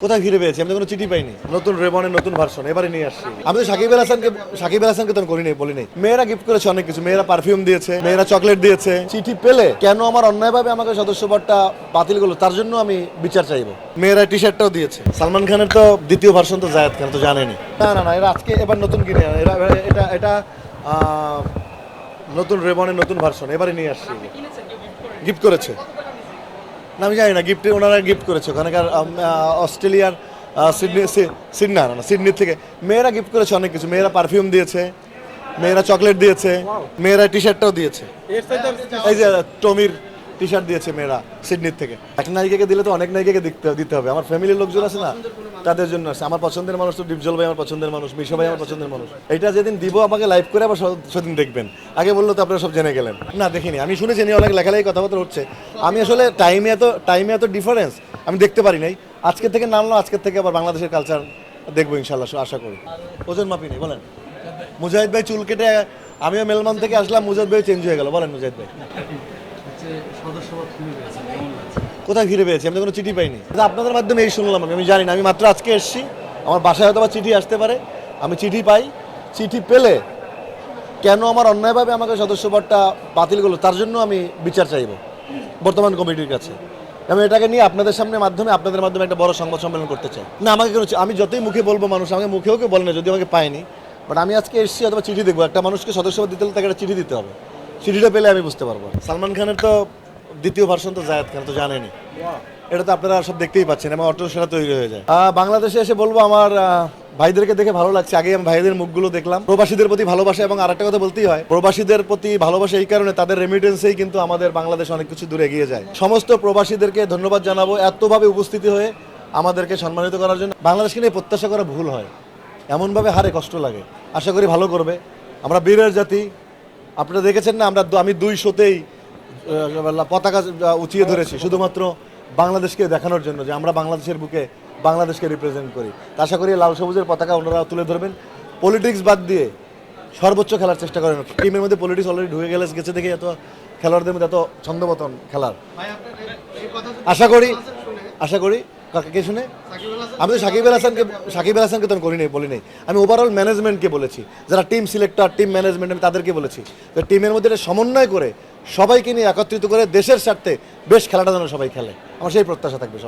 কোথায় ফিরে পেয়েছি? আমি কোনো চিঠি পাইনি। নতুন রেবনের নতুন ভার্সন এবারে নিয়ে আসছি। আমি তো সাকিব আল হাসানকে সাকিব আল হাসানকে তো করি নাই বলি নাই মেয়েরা গিফট করেছে অনেক কিছু। মেয়েরা পারফিউম দিয়েছে মেয়েরা চকলেট দিয়েছে। চিঠি পেলে কেন আমার অন্যায়ভাবে আমাকে সদস্যপদটা বাতিল করল? তার জন্য আমি বিচার চাইব। মেয়েরা টি শার্টটাও দিয়েছে। সালমান খানের তো দ্বিতীয় ভার্সন তো জায়েদ খান তো জানেনি। না না না এরা আজকে এবার নতুন কিনে। এরা এটা এটা আহ, নতুন রেবনের নতুন ভার্সন এবারে নিয়ে আসছি। গিফট করেছে। না আমি জানি না গিফট ওনারা গিফট করেছে ওখানকার অস্ট্রেলিয়ার সিডনি সিডনি না সিডনি থেকে। মেয়েরা গিফট করেছে অনেক কিছু। মেয়েরা পারফিউম দিয়েছে মেয়েরা চকলেট দিয়েছে মেয়েরা টি শার্টটাও দিয়েছে এই যে টমির টি শার্ট দিয়েছে মেয়েরা সিডনির থেকে। এক নায়িকাকে দিলে তো অনেক নায়িকাকে দিতে দিতে হবে। আমার ফ্যামিলির লোকজন আছে না, তাদের জন্য আছে। আমার পছন্দের মানুষ তো ডিপজল ভাই, আমার পছন্দের মানুষ, মিশো ভাই আমার পছন্দের মানুষ। এটা যেদিন দিব, আমাকে লাইভ করে আবার সেদিন দেখবেন। আগে বলল তো আপনারা সব জেনে গেলেন। না, দেখিনি। আমি শুনেছি, নিয়ে অনেক লেখালেখি কথাবার্তা হচ্ছে। আমি আসলে টাইমে এত টাইমে এত ডিফারেন্স আমি দেখতে পারি নাই। আজকের থেকে নামলো আজকের থেকে আবার বাংলাদেশের কালচার দেখব ইনশাল্লাহ আশা করি। ওজন মাপি নেই, বলেন। মুজাহিদ ভাই চুল কেটে, আমিও মেলমান থেকে আসলাম, মুজাহিদ ভাই চেঞ্জ হয়ে গেল। বলেন মুজাহিদ ভাই। কোথায় ফিরে পেয়েছি? আমি কোনো চিঠি পাইনি। আপনাদের মাধ্যমে এই শুনলাম আমি। আমি জানি না, আমি মাত্র আজকে এসেছি। আমার বাসায় হয়তো বা চিঠি আসতে পারে। আমি চিঠি পাই। চিঠি পেলে কেন আমার অন্যায়ভাবে আমাকে সদস্যপদটা বাতিল করল? তার জন্য আমি বিচার চাইব বর্তমান কমিটির কাছে। আমি এটাকে নিয়ে আপনাদের সামনে মাধ্যমে, আপনাদের মাধ্যমে একটা বড় সংবাদ সম্মেলন করতে চাই। না, আমাকে কেন আমি যতই মুখে বলব মানুষ, আমাকে মুখেও কেউ বলে না যদি আমাকে পায়নি। বাট আমি আজকে এসেছি, অথবা চিঠি দেখব। একটা মানুষকে সদস্যপদ দিতে হলে তাকে একটা চিঠি দিতে হবে। চিঠিটা পেলে আমি বুঝতে পারব। সালমান খানের তো দ্বিতীয় ভার্সন তো জায়েদ খান, তো জানেনি এটা তো আপনারা সব দেখতেই পাচ্ছেন আমার অটো সেটা তৈরি হয়ে যায়। বাংলাদেশে এসে বলব আমার ভাইদেরকে দেখে ভালো লাগছে। আগে আমি ভাইদের মুখগুলো দেখলাম। প্রবাসীদের প্রতি ভালোবাসা এবং আরেকটা কথা বলতেই হয়, প্রবাসীদের প্রতি ভালোবাসা এই কারণে তাদের রেমিটেন্সেই কিন্তু আমাদের বাংলাদেশ অনেক কিছু দূরে এগিয়ে যায়। সমস্ত প্রবাসীদেরকে ধন্যবাদ জানাব এতভাবে উপস্থিতি হয়ে আমাদেরকে সম্মানিত করার জন্য। বাংলাদেশকে নিয়ে প্রত্যাশা করা ভুল হয়। এমনভাবে হারে কষ্ট লাগে। আশা করি ভালো করবে। আমরা বীরের জাতি আপনারা দেখেছেন না আমরা আমি দুই শোতেই পতাকা উঁচিয়ে ধরেছি। শুধুমাত্র বাংলাদেশকে দেখানোর জন্য যে আমরা বাংলাদেশের বুকে বাংলাদেশকে রিপ্রেজেন্ট করি। তা আশা করি লাল সবুজের পতাকা ওনারা তুলে ধরবেন। পলিটিক্স বাদ দিয়ে সর্বোচ্চ খেলার চেষ্টা করেন। টিমের মধ্যে পলিটিক্স অলরেডি ঢুকে গেলে গেছে দেখে এত খেলোয়াড়দের মধ্যে এত ছন্দপতন খেলার। আশা করি আশা করি কাকে কে শুনে? আমি তো সাকিব আল হাসানকে সাকিব আল হাসানকে তো আমি করিনি বলিনি। আমি ওভারঅল ম্যানেজমেন্টকে বলেছি। যারা টিম সিলেক্টর টিম ম্যানেজমেন্ট আমি তাদেরকে বলেছি। তো টিমের মধ্যে এটা সমন্বয় করে সবাইকে নিয়ে একত্রিত করে দেশের স্বার্থে বেশ খেলাটা যেন সবাই খেলে। আমার সেই প্রত্যাশা থাকবে সব